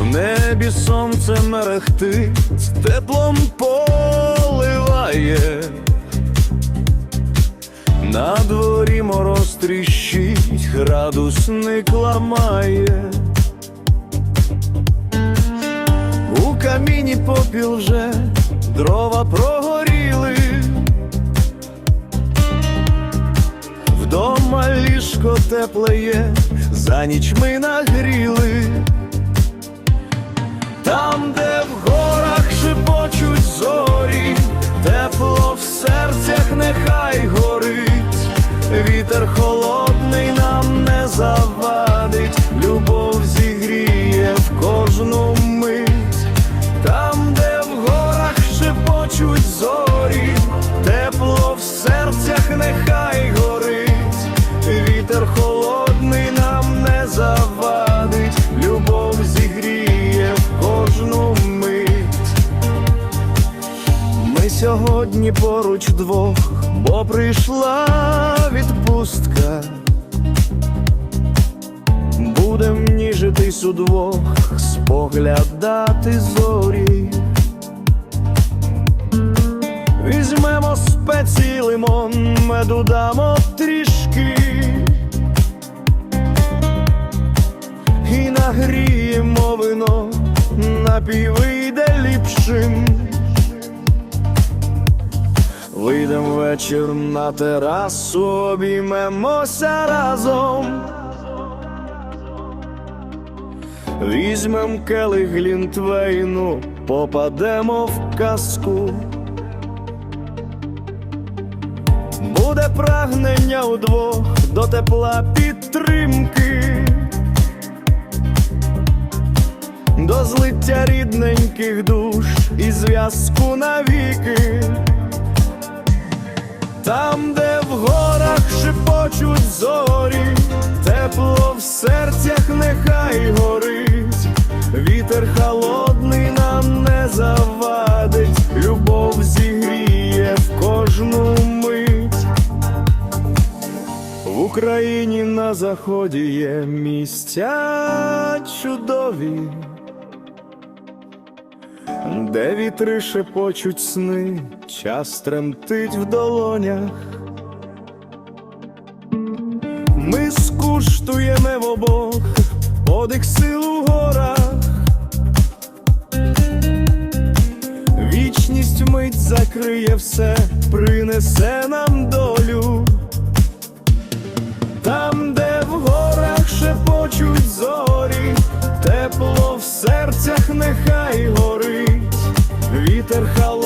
В небі сонце мерехтить, теплом поливає. На дворі мороз тріщить, градусник ламає. У каміні попіл вже дрова прогоріли. Вдома ліжко тепле є, за ніч ми нагріли. Вітер холодний сьогодні поруч двох, бо прийшла відпустка. Будем ніжитись удвох, споглядати зорі. Візьмемо спеції лимон, меду дамо трішки і нагріємо вино, напій вийде ліпшим. Вийдем вечір на терасу, обіймемося разом. Візьмем келих глінтвейну, попадемо в казку. Буде прагнення удвох до тепла підтримки, до злиття рідненьких душ і зв'язку навіки. Там, де в горах шепочуть зорі, тепло в серцях нехай горить, вітер холодний нам не завадить, любов зігріє в кожну мить. В Україні на заході є місця чудові, де вітри шепочуть сни, час тремтить в долонях, ми скуштуємо в обох, подих сил у горах, вічність мить закриє все, принесе нам долю. Там, де в горах шепочуть зорі, тепло в серцях нехай вітер хал.